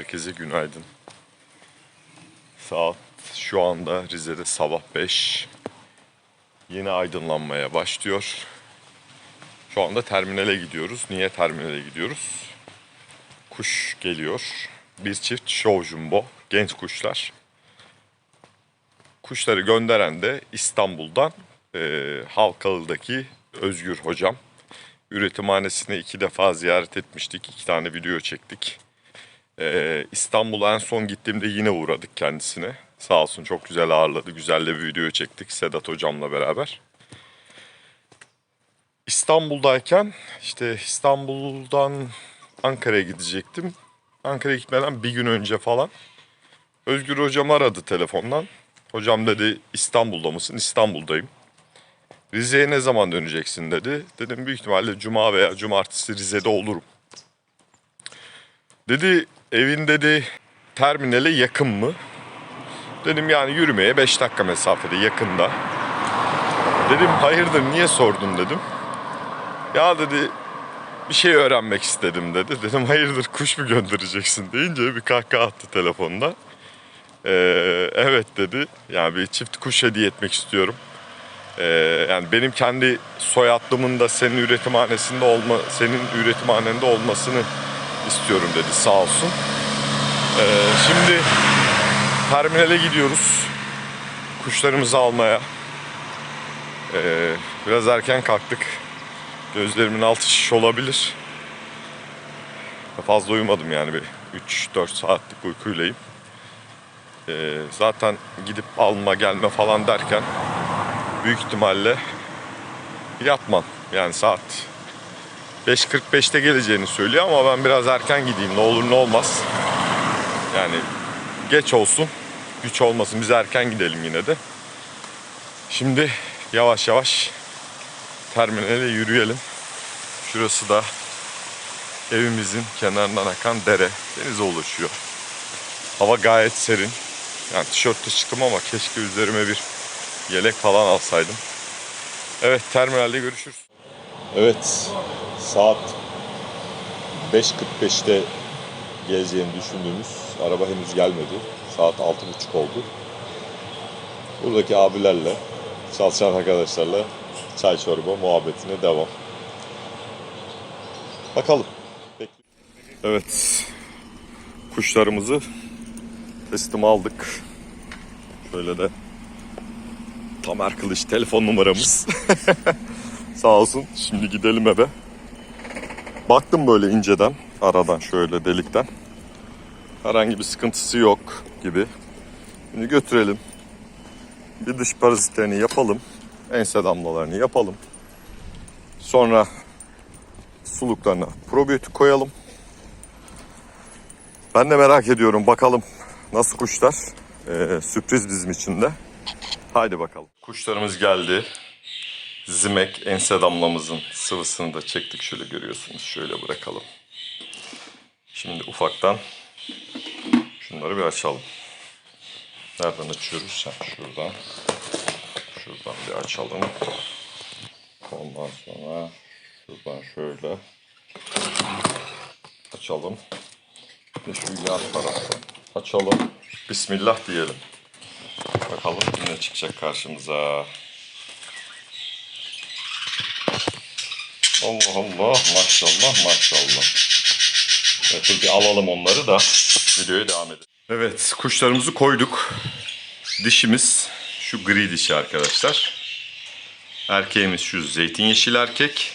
Herkese günaydın. Saat şu anda Rize'de sabah 5. Yeni aydınlanmaya başlıyor. Şu anda terminale gidiyoruz. Niye terminale gidiyoruz? Kuş geliyor. Bir çift show jumbo. Genç kuşlar. Kuşları gönderen de İstanbul'dan eee Halkalı'daki Özgür hocam. Üretimhanesine iki defa ziyaret etmiştik. iki tane video çektik. Ee, İstanbul'a en son gittiğimde yine uğradık kendisine. Sağ olsun çok güzel ağırladı. Güzel de bir video çektik Sedat hocamla beraber. İstanbul'dayken işte İstanbul'dan Ankara'ya gidecektim. Ankara'ya gitmeden bir gün önce falan Özgür hocam aradı telefondan. Hocam dedi İstanbul'da mısın? İstanbul'dayım. Rize'ye ne zaman döneceksin dedi. Dedim büyük ihtimalle cuma veya cumartesi Rize'de olurum. Dedi evin dedi terminale yakın mı? Dedim yani yürümeye 5 dakika mesafede yakında. Dedim hayırdır niye sordun dedim. Ya dedi bir şey öğrenmek istedim dedi. Dedim hayırdır kuş mu göndereceksin deyince bir kahkaha attı telefonda. Ee, evet dedi. Yani bir çift kuş hediye etmek istiyorum. Ee, yani benim kendi soyadımın da senin üretimhanesinde olma, senin üretimhanende olmasını istiyorum dedi sağ olsun. Ee, şimdi terminale gidiyoruz. Kuşlarımızı almaya. Ee, biraz erken kalktık. Gözlerimin altı şiş olabilir. Fazla uyumadım yani bir 3-4 saatlik uykuyleyim. Ee, zaten gidip alma gelme falan derken büyük ihtimalle yatmam. Yani saat 5.45'te geleceğini söylüyor ama ben biraz erken gideyim ne olur ne olmaz. Yani geç olsun, güç olmasın biz erken gidelim yine de. Şimdi yavaş yavaş terminale yürüyelim. Şurası da evimizin kenarından akan dere. Denize ulaşıyor. Hava gayet serin. Yani tişörtle çıktım ama keşke üzerime bir yelek falan alsaydım. Evet terminalde görüşürüz. Evet saat 5.45'te geleceğini düşündüğümüz araba henüz gelmedi. Saat 6.30 oldu. Buradaki abilerle, çalışan arkadaşlarla çay çorba muhabbetine devam. Bakalım. Evet. Kuşlarımızı teslim aldık. Şöyle de Tamer Kılıç telefon numaramız. Sağ olsun. Şimdi gidelim eve. Baktım böyle inceden, aradan şöyle delikten. Herhangi bir sıkıntısı yok gibi. Şimdi götürelim. Bir dış parazitlerini yapalım. Ense damlalarını yapalım. Sonra suluklarına probiyotik koyalım. Ben de merak ediyorum bakalım nasıl kuşlar. Ee, sürpriz bizim için de. Haydi bakalım. Kuşlarımız geldi. Zimek ense damlamızın sıvısını da çektik. Şöyle görüyorsunuz. Şöyle bırakalım. Şimdi ufaktan şunları bir açalım. Nereden açıyoruz? Ha, şuradan. Şuradan bir açalım. Ondan sonra şuradan şöyle açalım. Bir şu yan taraftan açalım. Bismillah diyelim. Bakalım ne çıkacak karşımıza. Allah Allah maşallah maşallah. Evet bir alalım onları da videoya devam edelim. Evet kuşlarımızı koyduk. Dişimiz şu gri dişi arkadaşlar. Erkeğimiz şu zeytin yeşil erkek.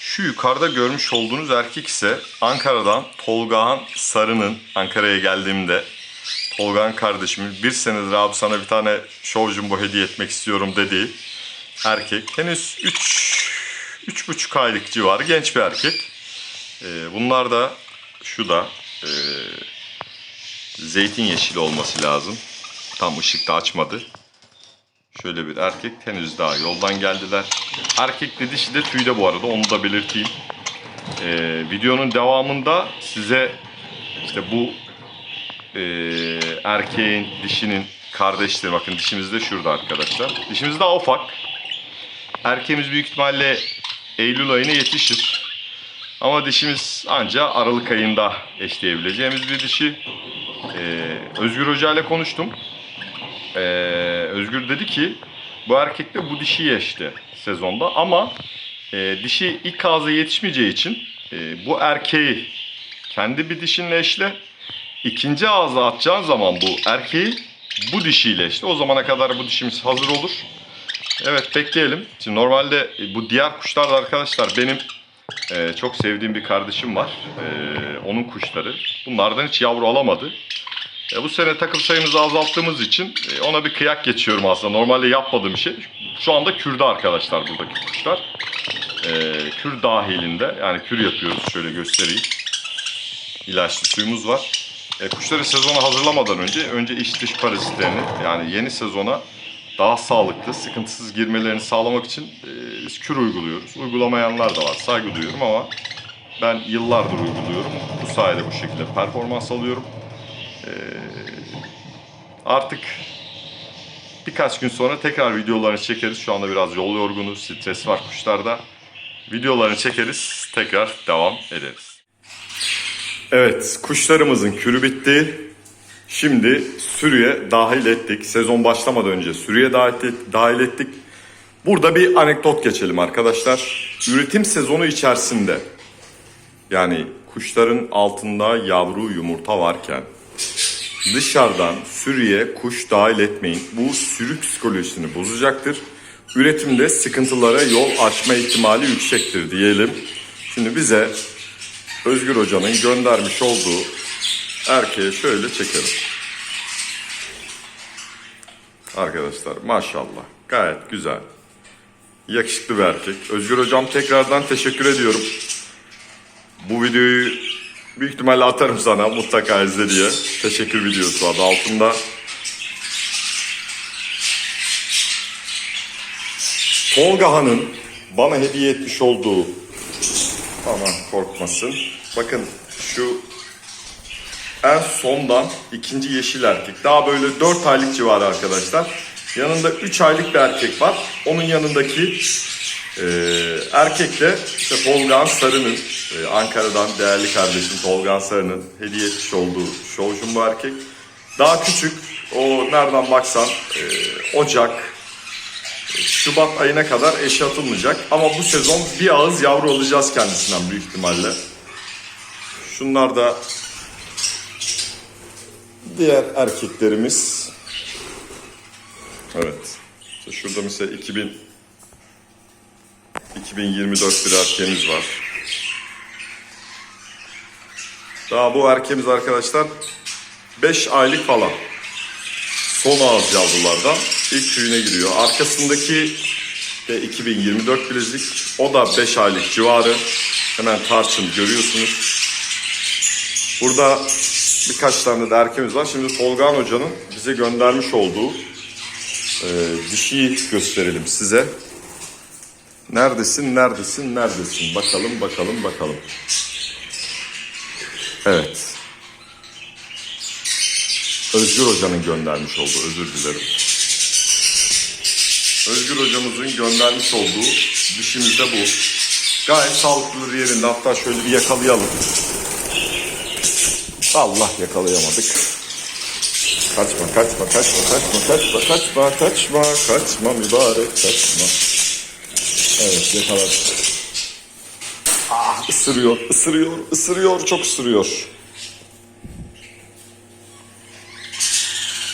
Şu yukarıda görmüş olduğunuz erkek ise Ankara'dan Tolgahan Sarı'nın Ankara'ya geldiğimde Tolgan kardeşimin bir senedir abi sana bir tane show jumbo hediye etmek istiyorum dediği erkek. Henüz 3 üç buçuk aylık civarı genç bir erkek. Ee, bunlar da şu da e, zeytin yeşili olması lazım. Tam ışıkta açmadı. Şöyle bir erkek henüz daha yoldan geldiler. Erkek de dişi de tüyde bu arada onu da belirteyim. Ee, videonun devamında size işte bu e, erkeğin dişinin kardeşleri bakın dişimiz de şurada arkadaşlar. Dişimiz daha ufak. Erkeğimiz büyük ihtimalle Eylül ayına yetişir. Ama dişimiz anca Aralık ayında eşleyebileceğimiz bir dişi. Ee, Özgür Hoca ile konuştum. Ee, Özgür dedi ki bu erkekle bu dişi eşti sezonda ama e, dişi ilk ağza yetişmeyeceği için e, bu erkeği kendi bir dişinle eşle ikinci ağza atacağın zaman bu erkeği bu dişiyle eşle. O zamana kadar bu dişimiz hazır olur. Evet bekleyelim. Şimdi normalde e, bu diğer kuşlar da arkadaşlar benim e, çok sevdiğim bir kardeşim var. E, onun kuşları. Bunlardan hiç yavru alamadı. E, bu sene takım sayımızı azalttığımız için e, ona bir kıyak geçiyorum aslında. Normalde yapmadığım şey. Şu anda kürde arkadaşlar buradaki kuşlar. E, kür dahilinde yani kür yapıyoruz. Şöyle göstereyim. İlaçlı suyumuz var. E, kuşları sezona hazırlamadan önce önce iç dış parazitlerini yani yeni sezona daha sağlıklı, sıkıntısız girmelerini sağlamak için e, biz uyguluyoruz. Uygulamayanlar da var. Saygı duyuyorum ama ben yıllardır uyguluyorum. Bu sayede bu şekilde performans alıyorum. E, artık birkaç gün sonra tekrar videolarını çekeriz. Şu anda biraz yol yorgunu, stres var kuşlarda. Videolarını çekeriz, tekrar devam ederiz. Evet, kuşlarımızın kürü bitti. Şimdi sürüye dahil ettik. Sezon başlamadan önce sürüye dahil, et- dahil ettik. Burada bir anekdot geçelim arkadaşlar. Üretim sezonu içerisinde yani kuşların altında yavru yumurta varken dışarıdan sürüye kuş dahil etmeyin. Bu sürü psikolojisini bozacaktır. Üretimde sıkıntılara yol açma ihtimali yüksektir diyelim. Şimdi bize Özgür Hoca'nın göndermiş olduğu erkeğe şöyle çekelim. Arkadaşlar maşallah gayet güzel. Yakışıklı bir erkek. Özgür Hocam tekrardan teşekkür ediyorum. Bu videoyu büyük ihtimalle atarım sana mutlaka izle diye. Teşekkür videosu adı altında. Tolga Han'ın bana hediye etmiş olduğu aman korkmasın. Bakın şu en sondan ikinci yeşil erkek. Daha böyle 4 aylık civarı arkadaşlar. Yanında 3 aylık bir erkek var. Onun yanındaki e, erkek de işte Tolgan Sarı'nın e, Ankara'dan değerli kardeşim Tolgan Sarı'nın hediye etmiş olduğu şovjum bu erkek. Daha küçük. O nereden baksan e, Ocak, Şubat ayına kadar eşe atılmayacak. Ama bu sezon bir ağız yavru alacağız kendisinden büyük ihtimalle. Şunlar da diğer erkeklerimiz. Evet. Şurada mesela 2000 2024 bir erkeğimiz var. Daha bu erkeğimiz arkadaşlar 5 aylık falan. Son ağız yavrulardan ilk tüyüne giriyor. Arkasındaki de 2024 bilezik. O da 5 aylık civarı. Hemen tarçın görüyorsunuz. Burada birkaç tane de erkeğimiz var. Şimdi Tolgan Hoca'nın bize göndermiş olduğu e, dişiyi gösterelim size. Neredesin, neredesin, neredesin? Bakalım, bakalım, bakalım. Evet. Özgür Hoca'nın göndermiş olduğu, özür dilerim. Özgür Hocamızın göndermiş olduğu dişimiz de bu. Gayet sağlıklı yerinde. Hatta şöyle bir yakalayalım. Allah yakalayamadık. Kaçma, kaçma, kaçma, kaçma, kaçma, kaçma, kaçma, kaçma mübarek kaçma. Evet yakaladık. Ah ısırıyor, ısırıyor, ısırıyor, çok ısırıyor.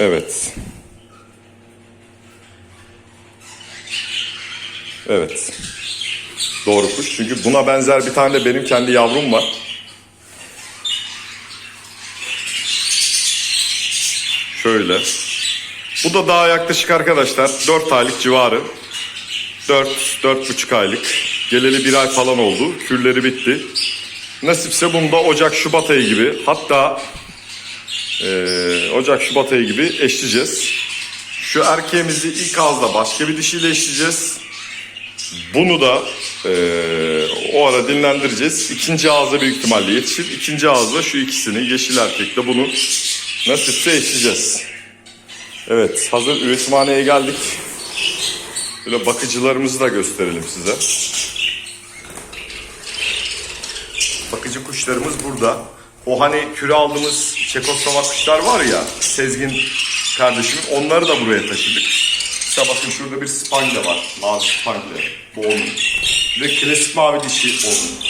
Evet. Evet. Doğru kuş. Çünkü buna benzer bir tane de benim kendi yavrum var. Şöyle. Bu da daha yaklaşık arkadaşlar 4 aylık civarı. 4 4,5 aylık. Geleli bir ay falan oldu. Kürleri bitti. Nasipse bunda Ocak Şubat ayı gibi hatta eee, Ocak Şubat ayı gibi eşleyeceğiz. Şu erkeğimizi ilk ağızda başka bir dişiyle eşleyeceğiz. Bunu da eee, o ara dinlendireceğiz. İkinci ağızda büyük ihtimalle yetişir. İkinci ağızda şu ikisini yeşil erkekle bunu nasipse eşleyeceğiz. Evet hazır üretimhaneye geldik. Böyle bakıcılarımızı da gösterelim size. Bakıcı kuşlarımız burada. O hani küre aldığımız Çekoslovak kuşlar var ya Sezgin kardeşimin onları da buraya taşıdık. İşte bakın şurada bir spangle var. Mavi spangle. Bu onun. De klasik mavi dişi onun.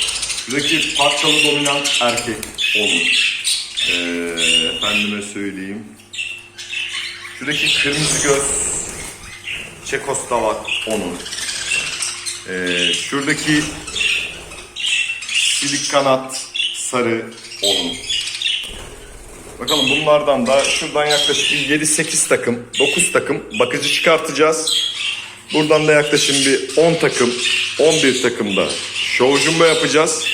Şuradaki parçalı dominant erkek onun. Ee, efendime söyleyeyim. Şuradaki kırmızı göz Çekoslovak onun. Ee, şuradaki silik kanat sarı onun. Bakalım bunlardan da şuradan yaklaşık bir 7-8 takım, 9 takım bakıcı çıkartacağız. Buradan da yaklaşık bir 10 takım, 11 takım da show jumbo yapacağız.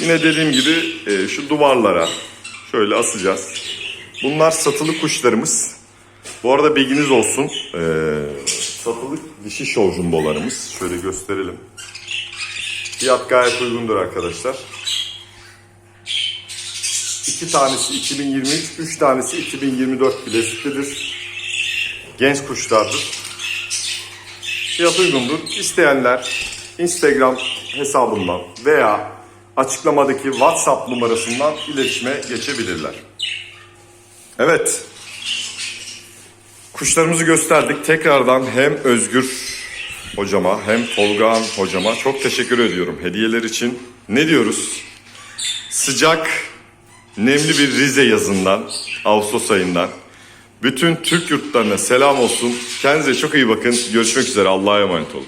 Yine dediğim gibi e, şu duvarlara şöyle asacağız. Bunlar satılı kuşlarımız. Bu arada bilginiz olsun. E, satılı dişi show jumbolarımız. Şöyle gösterelim. Fiyat gayet uygundur arkadaşlar. İki tanesi 2023, üç tanesi 2024 bileziklidir. Genç kuşlardır. Fiyat uygundur. İsteyenler Instagram hesabından veya açıklamadaki WhatsApp numarasından iletişime geçebilirler. Evet. Kuşlarımızı gösterdik. Tekrardan hem Özgür hocama hem Tolga hocama çok teşekkür ediyorum hediyeler için. Ne diyoruz? Sıcak, nemli bir Rize yazından, Ağustos ayından. Bütün Türk yurtlarına selam olsun. Kendinize çok iyi bakın. Görüşmek üzere. Allah'a emanet olun.